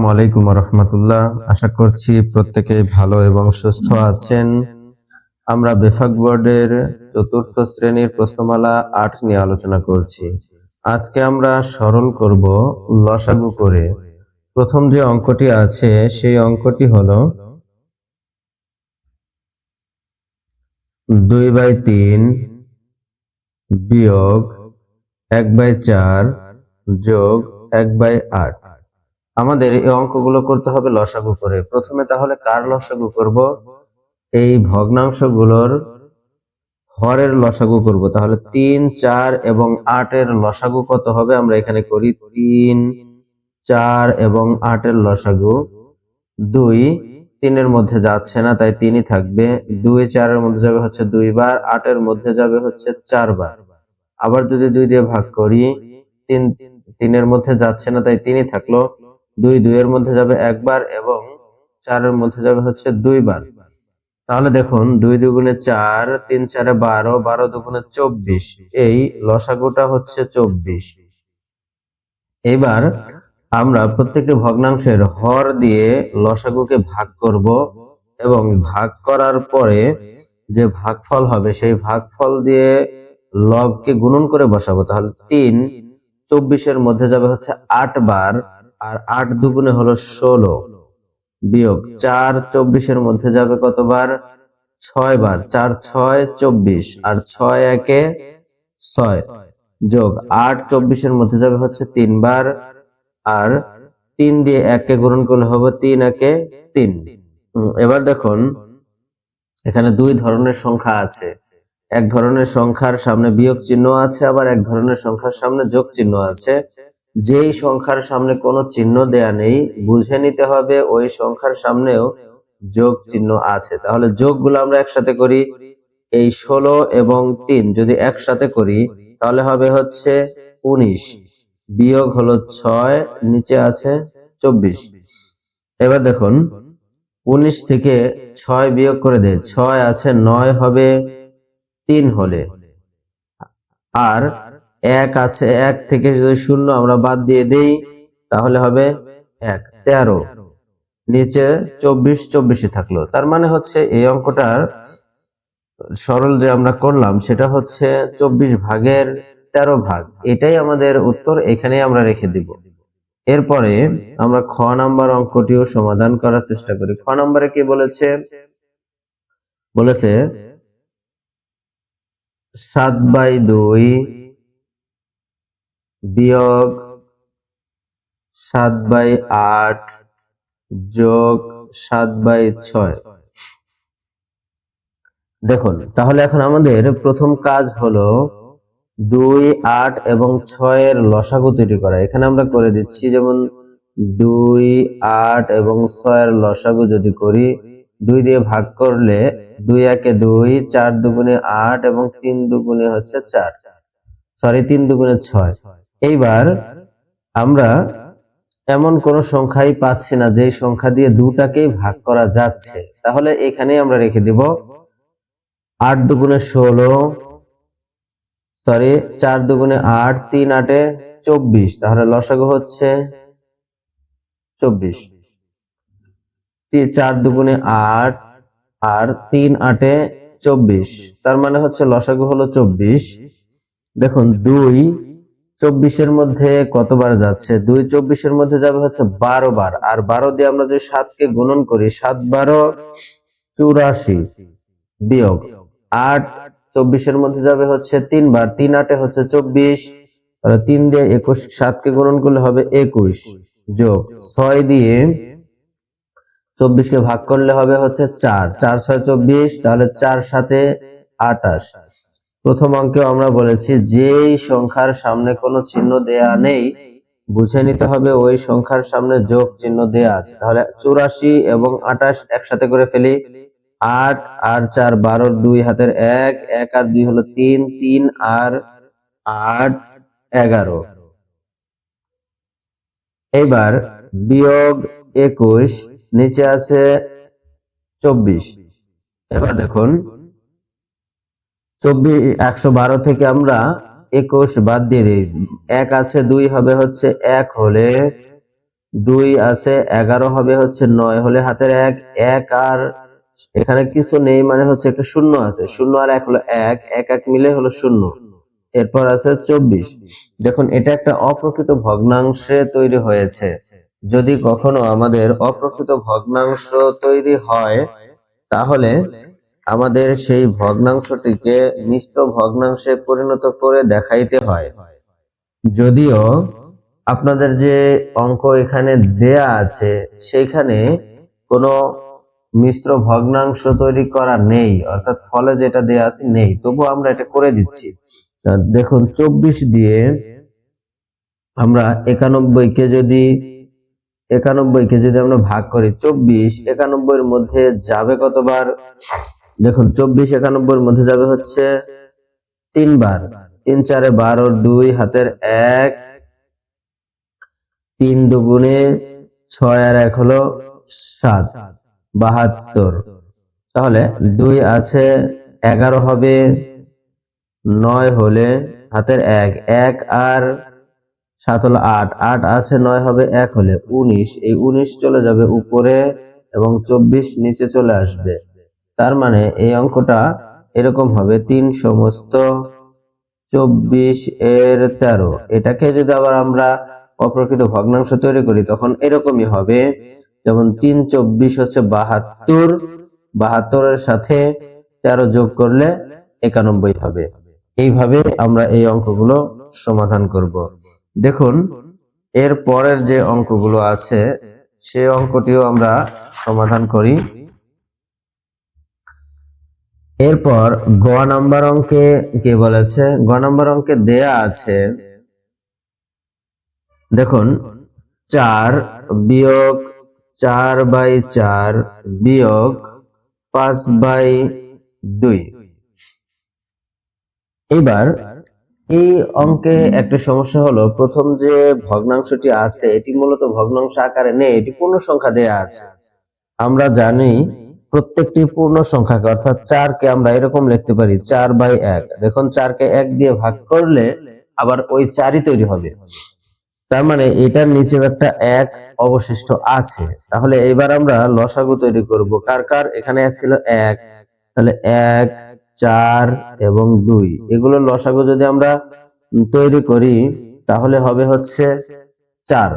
আসসালামু আলাইকুম রহমতুল্লাহ। আশা করছি প্রত্যেকে ভালো এবং সুস্থ আছেন। আমরা বেফাক বোর্ডের চতুর্থ শ্রেণির প্রশ্নমালা আট নিয়ে আলোচনা করছি। আজকে আমরা সরল করব লসাগু করে। প্রথম যে অঙ্কটি আছে, সেই অঙ্কটি হলো দুই বাই তিন বিয়োগ এক বাই চার যোগ এক বাই আট। আমাদের এই অঙ্কগুলো করতে হবে লসাগু করে প্রথমে তাহলে কার লসাগু করব? এই ভগ্নাংশগুলোর হরের লসাগু করব। তাহলে তিন, চার এবং আটের লসাগু কত হবে? আমরা এখানে করি তিন, চার এবং আটের লসাগু দুই। তিনের মধ্যে যাচ্ছে না, তাই তিনই থাকবে। দুই, চারের মধ্যে যাবে হচ্ছে দুইবার, আটের মধ্যে যাবে হচ্ছে চারবার। আবার যদি দুই দিয়ে ভাগ করি, তিন, তিনের মধ্যে যাচ্ছে না, তাই তিনই থাকল। দুই দুইয়ের মধ্যে যাবে একবার এবং চারের মধ্যে যাবে হচ্ছে দুইবার। তাহলে দেখুন, দুই দুগুণে চার, তিন চারে বারো বারো দুগুণে চব্বিশ। এই লসাগুটা হচ্ছে চব্বিশ। এবার আমরা প্রত্যেকটি ভগ্নাংশের হর দিয়ে লসাগুকে ভাগ করব এবং ভাগ করার পরে যে ভাগফল হবে, সেই ভাগফল দিয়ে লবকে গুণন করে বসাবো। তাহলে তিন, চব্বিশের মধ্যে যাবে হচ্ছে আট বার আর আট দুগুণে হলো ষোলো। বিয়োগ চার চব্বিশের মধ্যে যাবে কতবার? ছয় বার। চার, ছয়, চব্বিশ। আর ছয়, একে ছয়। যোগ আট চব্বিশের মধ্যে যাবে হচ্ছে তিনবার। আর তিন দিয়ে এককে গ্রহণ করলে হবে তিন, একে তিন। এবার দেখুন, এখানে দুই ধরনের সংখ্যা আছে। এক ধরনের সংখ্যার সামনে বিয়োগ চিহ্ন আছে, আবার এক ধরনের সংখ্যার সামনে যোগ চিহ্ন আছে। যেই সংখ্যার সামনে কোনো চিহ্ন দেয়া নেই, বুঝে নিতে হবে ওই সংখ্যার সামনেও যোগ চিহ্ন আছে। তাহলে যোগগুলো আমরা একসাথে করি। এই ষোলো এবং তিন যদি একসাথে করি, তাহলে হবে হচ্ছে উনিশ। বিয়োগ হলো ছয়, নিচে আছে চব্বিশ। এবার দেখুন, উনিশ থেকে ছয় বিয়োগ করে দে, ছয় আছে নয় হবে তিন হলে। আর এক আছে, এক থেকে যদি শূন্য আমরা বাদ দিয়ে দেই, তাহলে হবে এক, তেরো। নিচে চব্বিশ, চব্বিশে থাকল। তার মানে হচ্ছে এই অঙ্কটার সরল যে আমরা করলাম, সেটা হচ্ছে চব্বিশ ভাগের তেরো ভাগ। এটাই আমাদের উত্তর এখানে আমরা রেখে দিব। এরপরে আমরা খ নাম্বার অঙ্কটিও সমাধান করার চেষ্টা করি। খ নাম্বারে কি বলেছে? বলেছে সাত বাই দুই বিয়োগ সাত বাই আট যোগ সাত বাই ছয়। দেখুন, তাহলে এখন আমাদের প্রথম কাজ হলো দুই, আট এবং ছয়ের লসাগু তৈরি করা। এখানে আমরা করে দিচ্ছি, যেমন দুই, আট এবং ছয়ের লসাগু যদি করি, দুই দিয়ে ভাগ করলে দুই একে দুই, চার দুগুণে আট এবং তিন দুগুণে হচ্ছে চার। সরি তিন দুগুণে ছয়। এইবার আমরা এমন কোন সংখ্যাই পাচ্ছি না যে সংখ্যা দিয়ে দুটাকেই ভাগ করা যাচ্ছে। তাহলে এখানে আমরা রেখে দিব আট দুগুণে ষোলো, সরি, চার দুগুণে আট, তিন আটে চব্বিশ। তাহলে লসাগু হচ্ছে চব্বিশ। চার দুগুণে আট আর তিন আটে চব্বিশ। তার মানে হচ্ছে লসাগু হলো চব্বিশ। দেখুন, দুই চব্বিশের মধ্যে কতবার যাচ্ছে? দুই চব্বিশের মধ্যে যাবে হচ্ছে বারো বার। আর বারো দিয়ে আমরা যদি সাতকে গুণন করি, সাত, বারো, চুরাশি বিয়োগ আট, চব্বিশের মধ্যে যাবে হচ্ছে তিনবার। তিন আটে হচ্ছে চব্বিশ। তিন দিয়ে একুশ, সাতকে গুণন করলে হবে একুশ যোগ ছয় দিয়ে চব্বিশকে ভাগ করলে হবে হচ্ছে চার। চার, ছয়, চব্বিশ, তাহলে চার সাথে আটাশ। প্রথম অঙ্কে আমরা বলেছি, যেই সংখ্যার সামনে কোনো চিহ্ন দেয়া নেই, বুঝে নিতে হবে ওই সংখ্যার সামনে যোগ চিহ্ন দেয়া আছে। তাহলে চুরাশি এবং আটাশ একসাথে করে ফেলি। আট আর চার বারোর দুই হাতের এক এক আর দুই হলো তিন তিন আর আট এগারো। এবার বিয়োগ একুশ, নিচে আছে চব্বিশ। এবার দেখুন চব্বিশ একশো বারো থেকে আমরা একুশ বাদ দিয়ে দিই। এক আছে দুই হবে হচ্ছে এক হলে দুই আছে এগারো হবে হচ্ছে নয় হলে হাতের এক এক আর এখানে কিছু নেই মানে হচ্ছে একটা শূন্য আছে। শূন্য আর এক হলো এক এক এক মিলে হলো শূন্য। এরপর আছে চব্বিশ। দেখুন, এটা একটা অপ্রকৃত ভগ্নাংশে তৈরি হয়েছে। যদি কখনো আমাদের অপ্রকৃত ভগ্নাংশ তৈরি হয়, তাহলে আমাদের সেই ভগ্নাংশটিকে মিশ্র ভগ্নাংশে পরিণত করে দেখাইতে হয়। যদিও আপনাদের যে অঙ্ক এখানে দেয়া আছে, সেইখানে কোনো মিশ্র ভগ্নাংশ তৈরি করা নেই, অর্থাৎ ফলে যেটা দেয়া আছে নেই। তবু আমরা এটা করে দিচ্ছি। দেখুন, চব্বিশ দিয়ে আমরা একানব্বই কে যদি, একানব্বই কে যদি আমরা ভাগ করি, চব্বিশ, একানব্বইয়ের মধ্যে যাবে কতবার? দেখুন, চব্বিশ একানব্বইয়ের মধ্যে যাবে হচ্ছে তিনবার। তিন চারে বারো, দুই হাতের এক। তিন দুগুণে ছয় আর এক হলো সাত, বাহাত্তর। তাহলে দুই আছে, এগারো হবে, নয় হলে হাতের এক। এক আর সাত হলো আট। আট আছে, নয় হবে, এক হলে উনিশ। এই উনিশ চলে যাবে উপরে এবং চব্বিশ নিচে চলে আসবে। তার মানে এই অঙ্কটা এরকম হবে। তিন সমস্ত চব্বিশ এর তেরো। এটাকে যদি আবার আমরা অপ্রকৃত ভগ্নাংশ তৈরি করি, তখন এরকমই হবে। যেমন তিন চব্বিশ হচ্ছে বাহাত্তর। বাহাত্তরের সাথে তেরো যোগ করলে একানব্বই হবে। এইভাবে আমরা এই অঙ্কগুলো সমাধান করব। দেখুন, এর পরের যে অঙ্কগুলো আছে সেই অঙ্কটিও আমরা সমাধান করি। এরপর গ নাম্বার অঙ্কে কি বলেছে? গ নাম্বার অঙ্কে দেয়া আছে, দেখুন, চার বিয়োগ চার বাই চার বিয়োগ পাঁচ বাই দুই। এবার এই অঙ্কে একটা সমস্যা হলো, প্রথম যে ভগ্নাংশটি আছে, এটি মূলত ভগ্নাংশ আকারে নেই, এটি পূর্ণ সংখ্যা দেয়া আছে। আমরা জানি প্রত্যেকটি পূর্ণ সংখ্যাকে, অর্থাৎ চারকে আমরা এরকম লিখতে পারি, চার বাই এক। দেখুন, চারকে এক দিয়ে ভাগ করলে আবার ওই চারই তৈরি হবে। তার মানে এটার নিচে একটা এক অবশিষ্ট আছে। তাহলে এবার আমরা লসাগু তৈরি করব। কার কার? এখানে ছিল এক। তাহলে এক, চার এবং দুই। এগুলো লসাগু যদি আমরা তৈরি করি, তাহলে হবে হচ্ছে চার।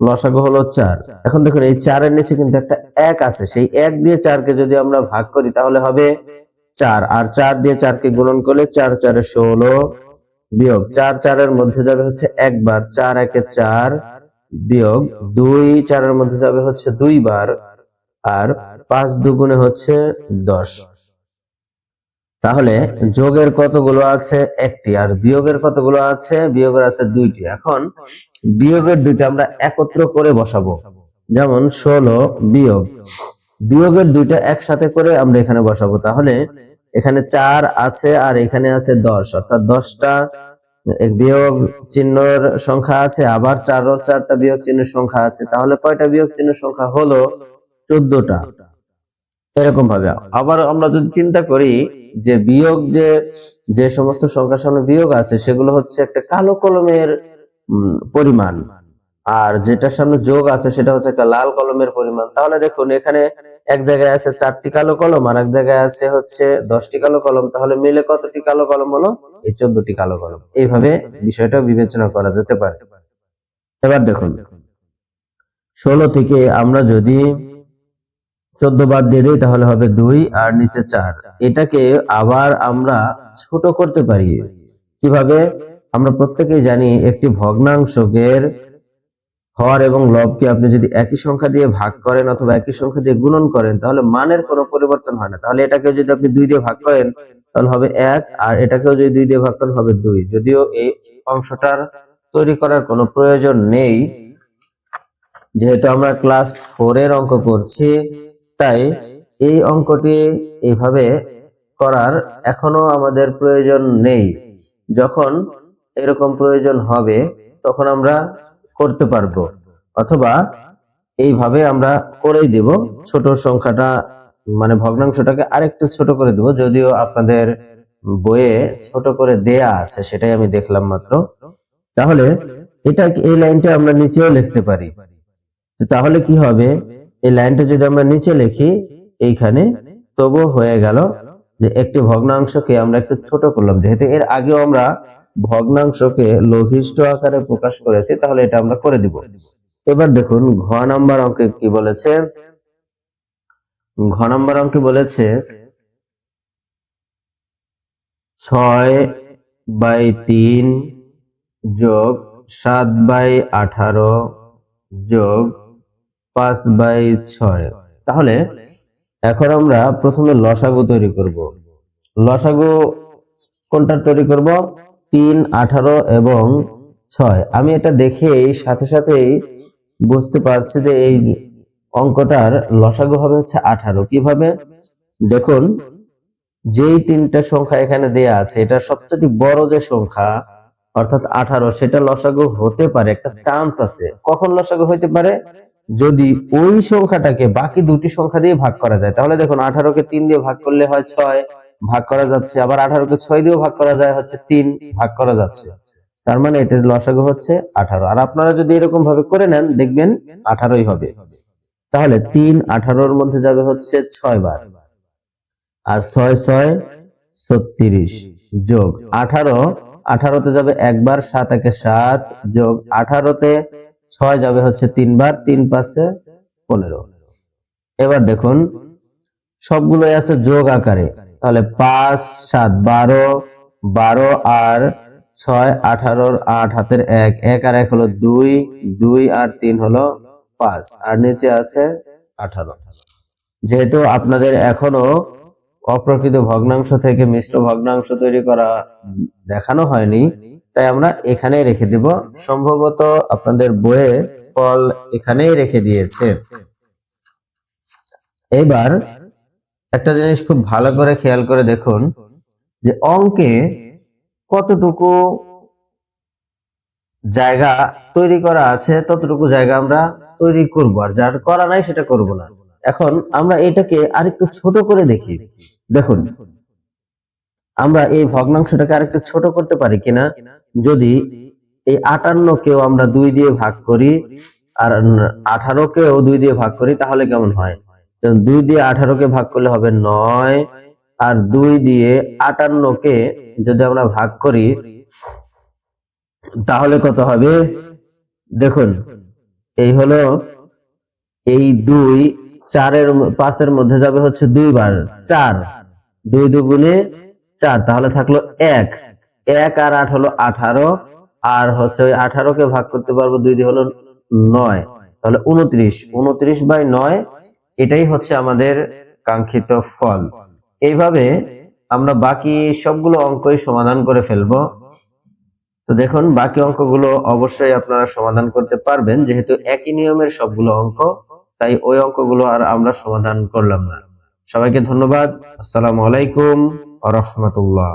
লসাগু হলো চার। এখন দেখুন, এই চারের নিচে কিন্তু একটা এক আছে। সেই এক দিয়ে চারকে যদি আমরা ভাগ করি, তাহলে হবে চার। আর চার দিয়ে চারকে গুণন করলে চার চারে ষোলো বিয়োগ। চার চারের মধ্যে যাবে হচ্ছে একবার। চার একে চার বিয়োগ দুই। চারের মধ্যে যাবে হচ্ছে দুইবার। আর পাঁচ দুগুণে হচ্ছে দশ। তাহলে যোগের কতগুলো আছে একটি, আর বিয়োগের কতগুলো আছে? বিয়োগের আছে দুইটি। এখন বিয়োগের দুইটা আমরা একত্র করে বসাবো। যেমন ষোলো বিয়োগ। বিয়োগের দুইটা একসাথে করে আমরা এখানে বসাবো। তাহলে এখানে চার আছে আর এখানে আছে দশ। অর্থাৎ দশটা বিয়োগ চিহ্নর সংখ্যা আছে, আবার চার চারটা বিয়োগ চিহ্নের সংখ্যা আছে। তাহলে কয়টা বিয়োগ চিহ্নের সংখ্যা হলো চোদ্দটা? এরকম ভাবে আবার আমরা যদি চিন্তা করি যে বিয়োগ যে যে সমস্ত সংখ্যার সামনে বিয়োগ আছে, সেগুলো হচ্ছে একটা কালো কলমের পরিমাণ। আর যেটার সামনে যোগ আছে, সেটা হচ্ছে একটা লাল কলমের পরিমাণ। তাহলে দেখুন, এখানে এক জায়গায় আছে চারটি কালো কলম আর এক জায়গায় আছে হচ্ছে দশটি কালো কলম। তাহলে মিলে কতটি কালো কলম হলো? এই চোদ্দটি কালো কলম। এইভাবে বিষয়টা বিবেচনা করা যেতে পারে। এবার দেখুন, ষোলো থেকে আমরা যদি চোদ্দ বাদ দিয়ে দিই, তাহলে হবে দুই আর নিচে চার। এটাকে আবার আমরা ছোট করতে পারি। কীভাবে? আমরা প্রত্যেকেই জানি একটি ভগ্নাংশকের হর এবং লবকে আপনি যদি একই সংখ্যা দিয়ে ভাগ করেন অথবা একই সংখ্যা দিয়ে গুণন করেন, তাহলে মানের কোনো পরিবর্তন হয় না। তাহলে এটাকে যদি আপনি দুই দিয়ে ভাগ করেন, তাহলে হবে এক আর এটাকেও যদি দুই দিয়ে ভাগ করেন, হবে দুই। যদিও এই অংশটার তৈরি করার কোনো প্রয়োজন নেই, যেহেতু আমরা ক্লাস ফোর এর অঙ্ক করছি। তাই এই অঙ্কটি এইভাবে করার এখনও আমাদের প্রয়োজন নেই। যখন এরকম প্রয়োজন হবে, তখন আমরা করতে পারব, অথবা এইভাবে আমরা করেই দেব। ছোট সংখ্যাটা মানে ভগ্নাংশটাকে আরেকটু ছোট করে দেব, যদিও আপনাদের বইয়ে ছোট করে দেয়া আছে, সেটাই আমি দেখলাম মাত্র। তাহলে এটা, এই লাইনটা আমরা নিচেও লিখতে পারি। তাহলে কি হবে? এই লাইনটা যদি আমরা নিচে লিখি, এইখানে তবু হয়ে গেল যে একটি ভগ্নাংশকে আমরা একটু ছোট করলাম। যেহেতু এর আগেও আমরা ভগ্নাংশকে লঘিষ্ঠ আকারে প্রকাশ করেছি, তাহলে এটা আমরা করে দিব। এবার দেখুন, ঘ নাম্বার অঙ্কে কি বলেছে? ঘ নাম্বার অঙ্কে বলেছে, ছয় বাই তিন যোগ সাত বাই আঠারো যোগ পাঁচ বাই ছয়। তাহলে এখন আমরা প্রথমে লসাগু তৈরি করব। লসাগু কোনটা তৈরি করব? তিন, আঠারো এবং ছয়। আমি এটা দেখেই সাথে সাথেই বুঝতে পারছি যে এই অঙ্কটার লসাগু হবে হচ্ছে আঠারো। কীভাবে? দেখুন, যেই তিনটা সংখ্যা এখানে দেয়া আছে, এটা সবচেয়ে বড় যে সংখ্যা, অর্থাৎ আঠারো, সেটা লসাগু হতে পারে, একটা চান্স আছে। কখন লসাগু হইতে পারে? যদি ওই সংখ্যাটাকে বাকি দুটি সংখ্যা দিয়ে ভাগ করা যায়, তাহলে দেখুন আঠারোকে তিন দিয়ে ভাগ করলে হয় ছয়, ভাগ করা যাচ্ছে, আবার আঠারোকে ছয় দিয়েও ভাগ করা যায় হচ্ছে তিন, ভাগ করা যাচ্ছে। তার মানে এটার লসাগু হচ্ছে আঠারো। আর আপনারা যদি এরকম ভাবে করে নেন, দেখবেন আঠারোই হবে। তাহলে তিন আঠারোর মধ্যে যাবে হচ্ছে ছয় বার। আর ছয় ছয়, ছত্রিশ যোগ আঠারো, আঠারোতে যাবে একবার, সাত, একে সাত যোগ আঠারোতে ছয় যাবে হচ্ছে তিনবার, তিন পাশে পনেরো। এবার দেখুন, সবগুলোই আছে যোগ আকারে। তাহলে পাঁচ, সাত, বারো বারো আর ছয়, আঠারোর আট, হাতের এক। এক আর এক হলো দুই দুই আর তিন হলো পাঁচ। আর নিচে আছে আঠারো। যেহেতু আপনাদের এখনও অপ্রকৃত ভগ্নাংশ থেকে মিশ্র ভগ্নাংশ তৈরি করা দেখানো হয়নি তাই আমরা এখানেই রেখে দিব। সম্ভবত আপনাদের বইয়ে ফল এখানেই রেখে দিয়েছে। এবার একটা জিনিস খুব ভালো করে খেয়াল করে দেখুন যে অঙ্কে কতটুকু জায়গা তৈরি করা আছে, ততটুকু জায়গা আমরা তৈরি করব। আর যার করা নাই সেটা করব না। এখন আমরা এটাকে আরেকটু ছোট করে দেখি। দেখুন, আমরা এই ভগ্নাংশটাকে আরেকটু ছোট করতে পারি কিনা? যদি এই আটান্ন কেও আমরা দুই দিয়ে ভাগ করি আর আঠারো কেও দুই দিয়ে ভাগ করি, তাহলে কেমন হয়? দুই দিয়ে আঠারো কে ভাগ করলে হবে নয়, আর দুই দিয়ে আটান্ন কে যদি আমরা ভাগ করি, তাহলে কত হবে? দেখুন, এই হলো এই দুই চারের পাঁচের মধ্যে যাবে হচ্ছে দুইবার চার। দুই দুগুণে চার, তাহলে থাকল এক। এক আর আট হলো আঠারো, আর হচ্ছে ওই আঠারো কে ভাগ করতে পারব দুই দিয়ে হলো নয়। তাহলে উনত্রিশ উনত্রিশ বাই নয়, এটাই হচ্ছে আমাদের কাঙ্ক্ষিত ফল। এইভাবে আমরা বাকি সবগুলো অঙ্কই সমাধান করে ফেলব। তো দেখুন, বাকি অঙ্কগুলো অবশ্যই আপনারা সমাধান করতে পারবেন, যেহেতু একই নিয়মের সবগুলো অঙ্ক, তাই ওই অঙ্কগুলো আর আমরা সমাধান করলাম না। সবাইকে ধন্যবাদ। আসসালামু আলাইকুম রহমতুল্লাহ।